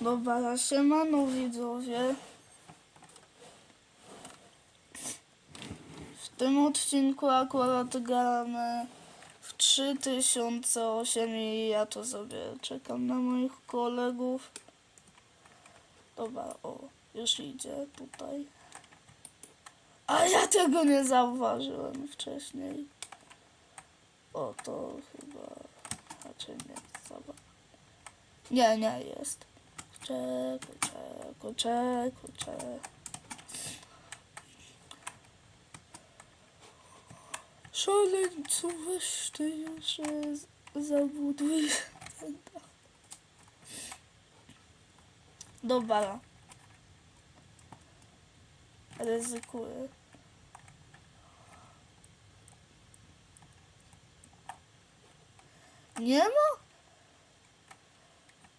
Dobra, siemano widzowie. W tym odcinku akurat gramy w 3008 i ja to sobie czekam na moich kolegów. Dobra, o, już idzie tutaj. A ja tego nie zauważyłem wcześniej. O, to chyba raczej nie zauważyłem. Nie, nie jest kurczę, kurczę, kurczę, kurczę. Szaleńcu, weź ty już zabuduj. Dobra. Ryzykuję. Nie ma?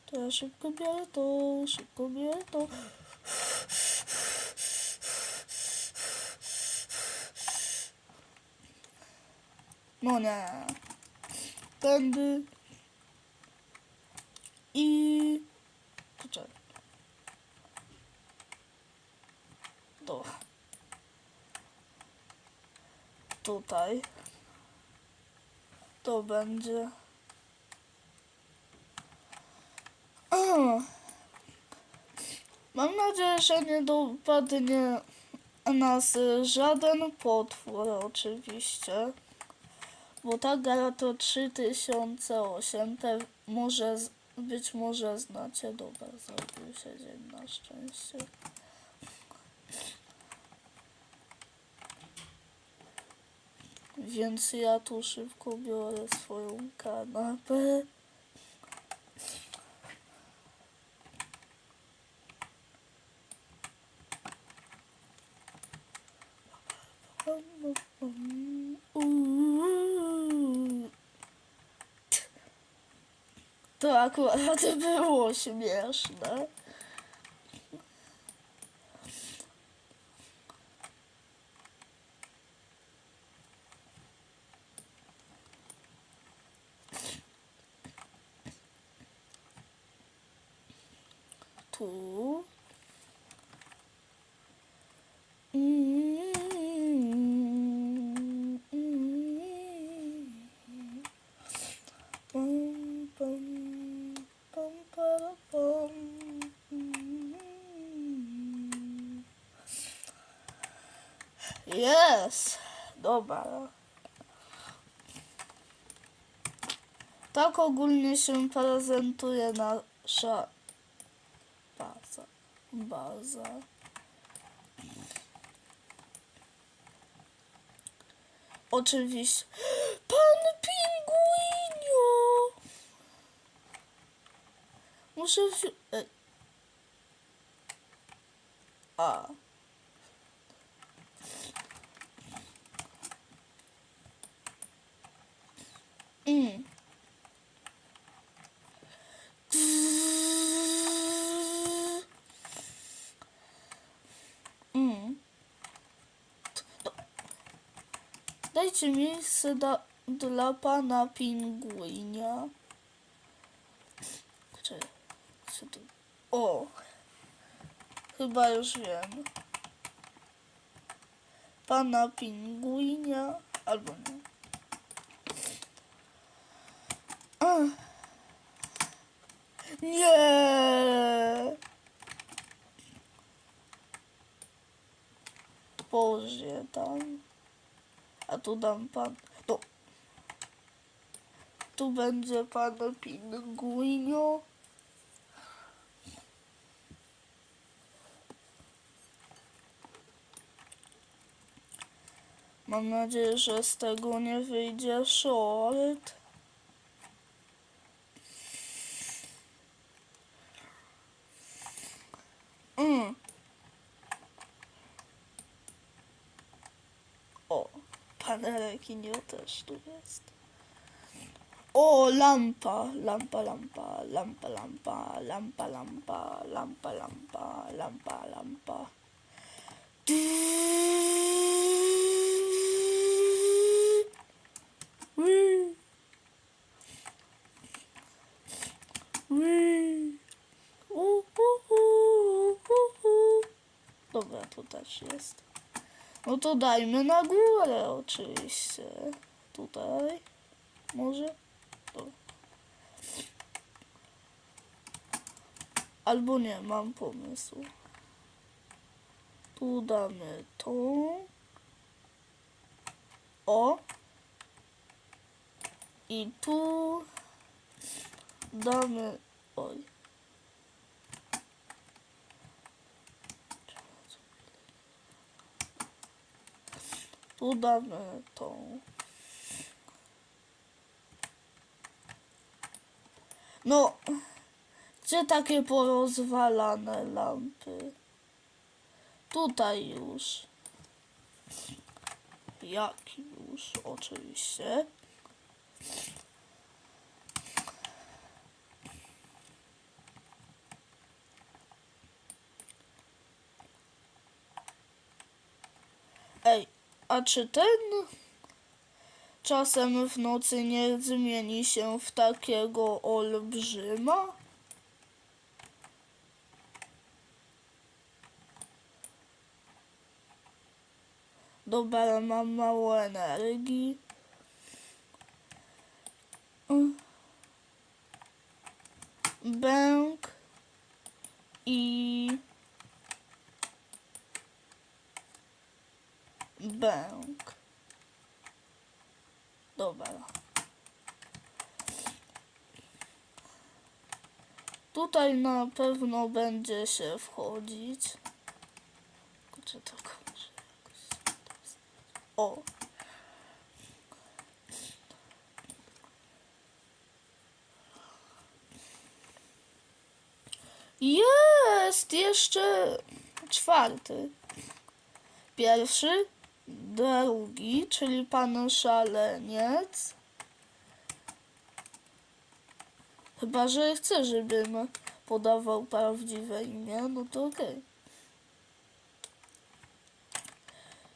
To ja szybko biorę to, szybko biorę to. No nie. Tędy. I... Poczekaj. To. Tutaj. To będzie. Mam nadzieję, że nie dopadnie nas żaden potwór oczywiście. Bo ta gra to 3008, pe- może, być może znacie, dobra, zrobił się dzień na szczęście. Więc ja tu szybko biorę swoją kanapę. Uuu. To akurat było śmieszne. Tu. Mm, mm. Pum, pum, pum, para, pum. Mm. Yes! Dobra. Tak ogólnie się prezentuje nasza baza. Baza. Oczywiście. Pan Pinguinio! Muszę wzi- e. A. Dajcie miejsce da, dla pana pingwinia. Czekaj, co tu? O! Chyba już wiem. Pana pingwinia albo nie. A. Nie! Je tam. A tu dam pan. No. Tu będzie pan pingwinio. Mam nadzieję, że z tego nie wyjdzie short. jaskinie też tu jest. O, lampa, lampa, lampa, lampa, lampa, lampa, lampa, lampa, lampa, lampa, lampa. Dobra, tu też jest. No to dajmy na górę oczywiście. Tutaj. Może? Albo nie, mam pomysł. Tu damy tą. O. I tu damy. Oj. Tu damy tą. No, gdzie takie porozwalane lampy? Tutaj już. Jaki już, oczywiście. Ej, a czy ten czasem w nocy nie zmieni się w takiego olbrzyma? Dobra, mam mało energii. Bęk i bęk. Dobra. Tutaj na pewno będzie się wchodzić. Kurczę, to. O! Jest! Jeszcze czwarty. Pierwszy, drugi, czyli pan szaleniec. Chyba, że chce, żebym podawał prawdziwe imię, no to okej.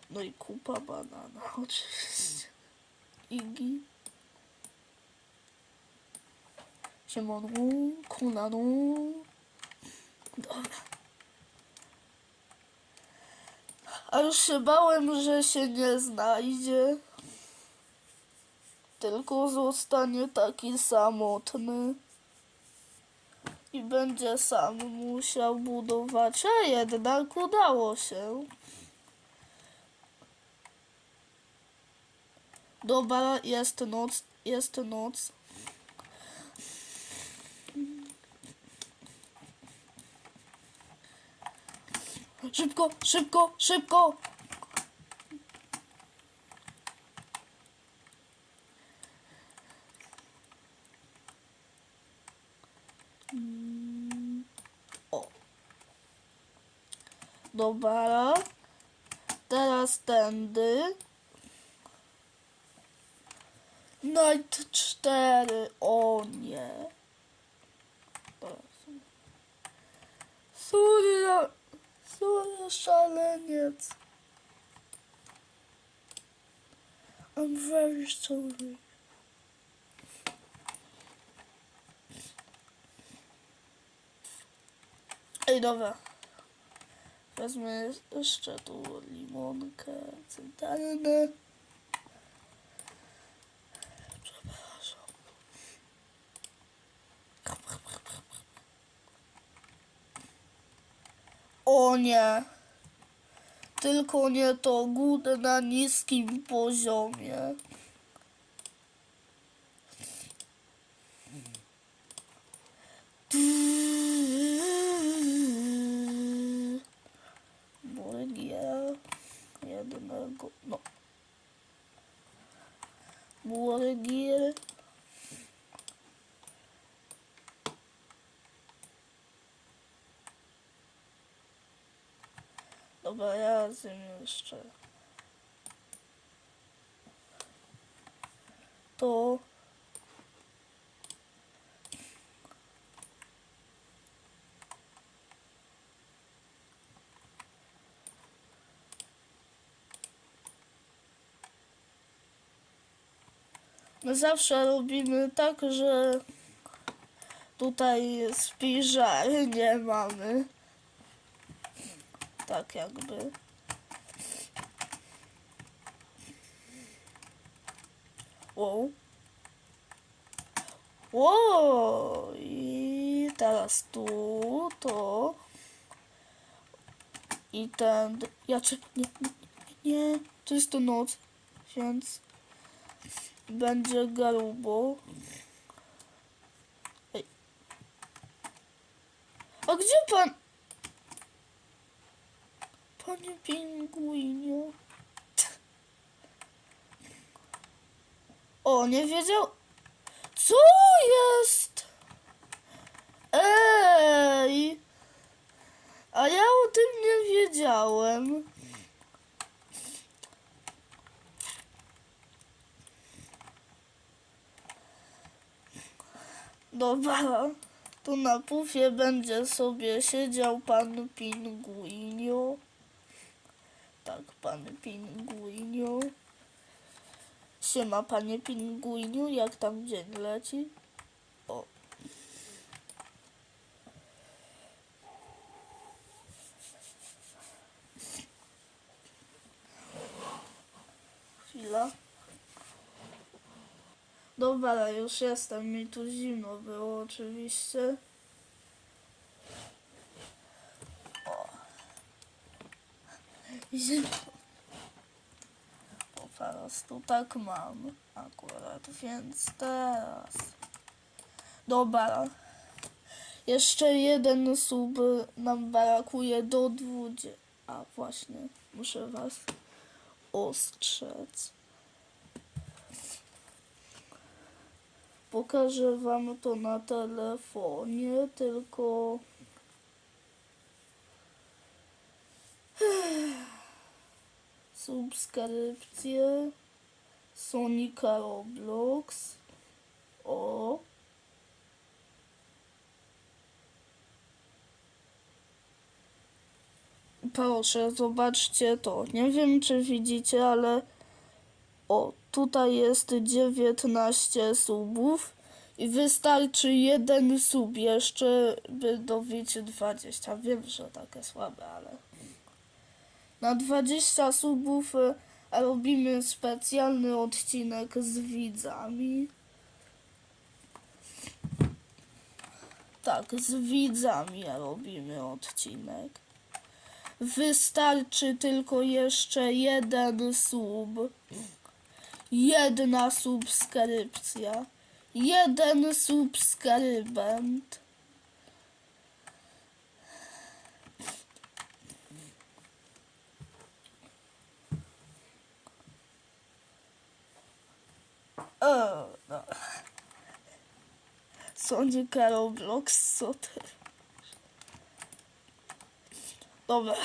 No i kupa banana, oczywiście. Igi. Siemonu, kunanu. Dobra. A już się bałem, że się nie znajdzie. Tylko zostanie taki samotny. I będzie sam musiał budować, a jednak udało się. Dobra, jest noc, jest noc. Szybko, szybko, szybko! O. Dobra. Teraz tędy. Night 4. O nie. Surya. Surya szaleniec. I'm very sorry. Ej, dobra. Wezmę jeszcze tu limonkę, cytrynę. O nie. Tylko nie to gód na niskim poziomie. Burgiera jednego, no. Burgier. Dobra, ja zjem jeszcze. To. My zawsze robimy tak, że tutaj spiżary nie mamy. Tak jakby. Wow. Wow. I teraz tu to. I ten. Ja czy. Nie, nie, nie. To jest to noc. Więc. Będzie grubo. Ej. A gdzie pan? Panie pingwinie. O, nie wiedział. Co jest? Ej! A ja o tym nie wiedziałem. Dobra, tu na pufie będzie sobie siedział pan pingwinio. Tak, pan pingwinio. Siema, panie pingwiniu, jak tam dzień leci? O. Chwila. Dobra, już jestem, mi tu zimno było oczywiście. O. Zimno. Prostu tak mam akurat, więc teraz. Dobra. Jeszcze jeden sub nam brakuje do 20. A właśnie, muszę was ostrzec. Pokażę wam to na telefonie, tylko. Subskrypcje. Sonika Roblox. O. Proszę, zobaczcie to. Nie wiem, czy widzicie, ale o, tutaj jest 19 subów i wystarczy jeden sub jeszcze, by dobić 20. Wiem, że takie słabe, ale na 20 subów e, robimy specjalny odcinek z widzami. Tak, z widzami robimy odcinek. Wystarczy tylko jeszcze jeden sub. Jedna subskrypcja. Jeden subskrybent. O, no. Sonika Roblox, co ty? Dobra.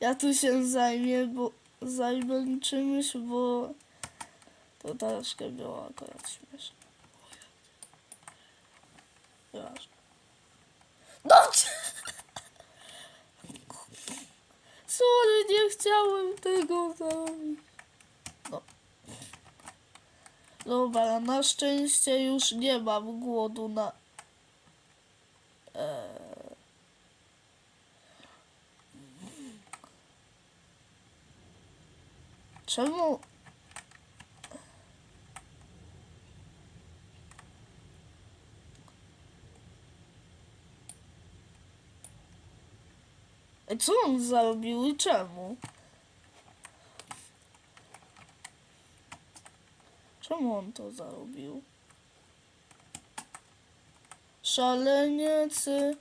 Ja tu się zajmie, bo zajmę czymś, bo to troszkę było akurat śmieszne. Nieważne. No! Sorry, nie chciałem tego zrobić. Dobra, na szczęście już nie mam głodu na... Eee... Czemu... Ej, Co on zrobił i czemu? Czemu on to zrobił? Szaleniec y,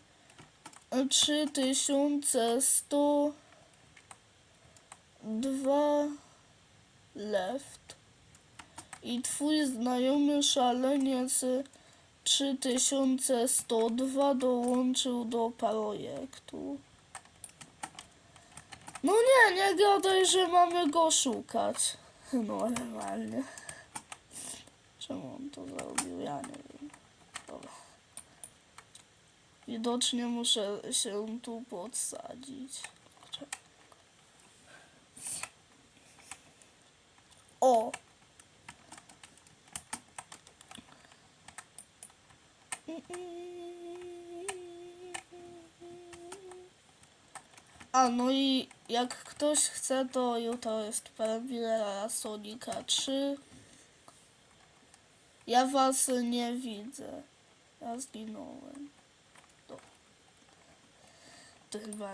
3102 left i twój znajomy szaleniec y, 3102 dołączył do projektu. No nie, nie gadaj, że mamy go szukać. Normalnie. Czemu on to zrobił? Ja nie wiem. Dobra. Widocznie muszę się tu podsadzić. O! A no i jak ktoś chce, to jutro jest premiera Sonika 3. Ja was nie widzę. Ja zginąłem. Do. To chyba.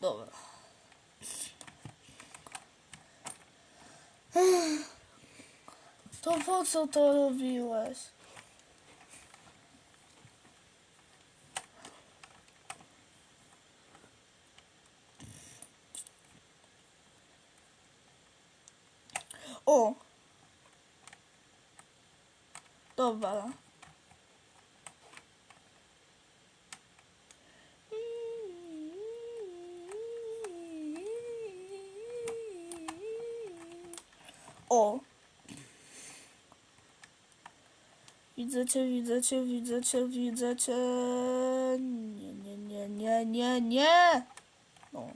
Dobra. To po co to robiłeś? O! Dobra. O! Widzę cię, widzę cię, widzę cię, widzę cię. Nie, nie, nie, nie, nie, nie! No.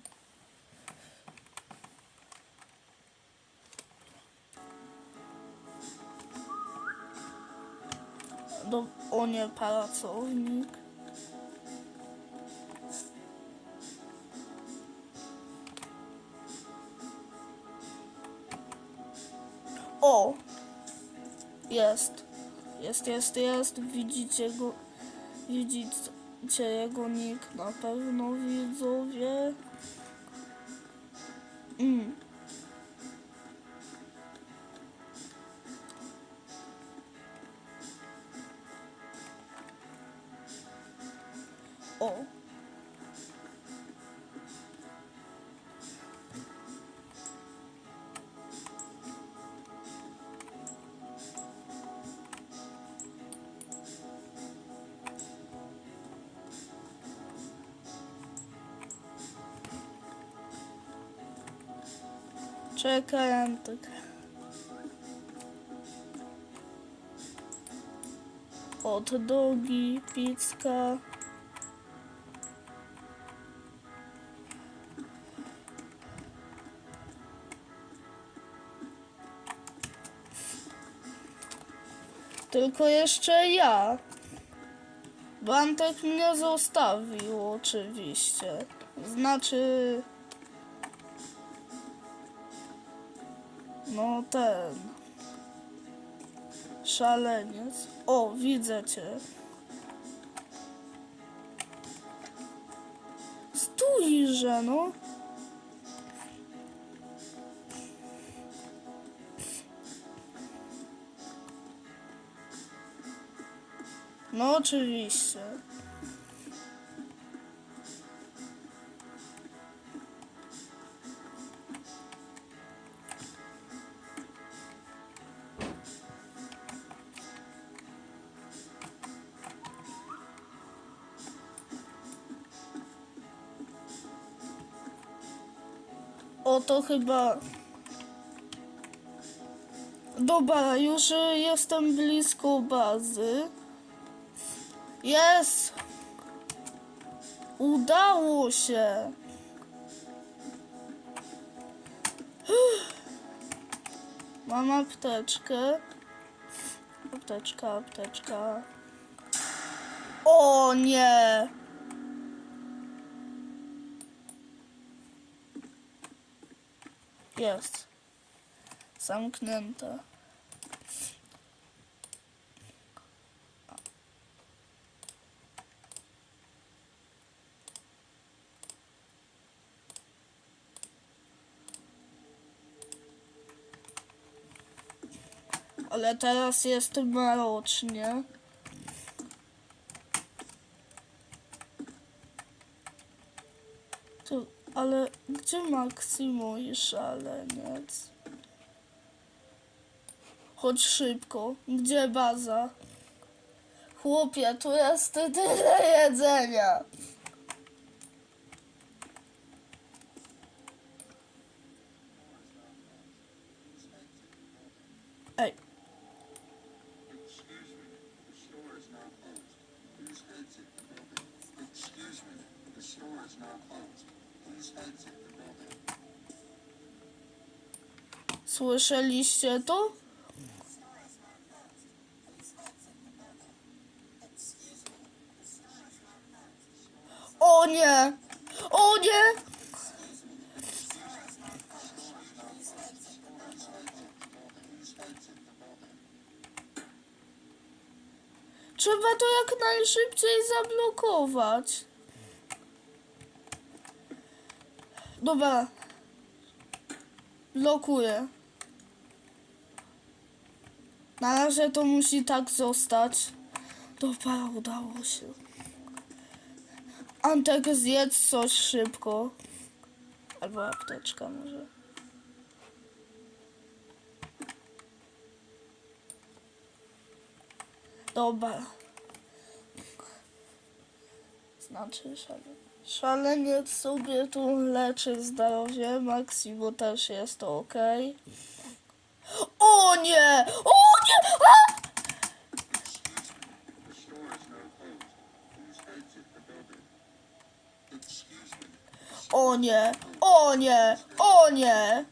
Do, o nie, pracownik. O! Jest. Jest, jest, jest. Widzicie go. Widzicie jego nick na pewno widzowie. Mm. Czekaj, Antek. Hot dogi, pizka. Tylko jeszcze ja. Bo Antek mnie zostawił oczywiście. Znaczy... No ten. Szaleniec. O, widzę cię. Stójże, no. No oczywiście. O, to chyba... Dobra, już y, jestem blisko bazy. Jest! Udało się! Mam apteczkę. Apteczka, apteczka. O nie! Jest. Zamknięte. Ale teraz jest mrocznie. Tu, ale gdzie Maksimo i szaleniec? Chodź szybko. Gdzie baza? Chłopie, tu jest tyle jedzenia. Słyszeliście to? O nie! O nie! Trzeba to jak najszybciej zablokować. Dobra. Blokuję. Na razie to musi tak zostać. Dobra, udało się. Antek, zjedz coś szybko. Albo apteczka może. Dobra. Znaczy szaleniec. Szaleniec sobie tu leczy zdrowie. Maximo też jest ok. O nie! O nie! A! O nie! O nie! O nie!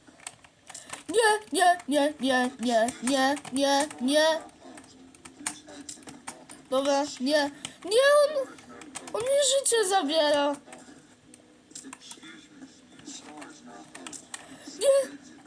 Nie, nie, nie, nie, nie, nie, nie, nie. Dobra, nie. Nie, on... On mi życie zabiera.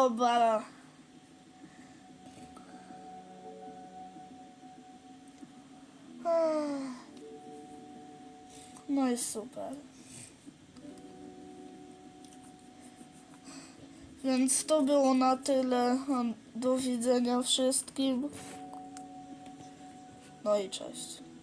Dobra. Ah. No i super. Więc to było na tyle. Do widzenia wszystkim. No i cześć.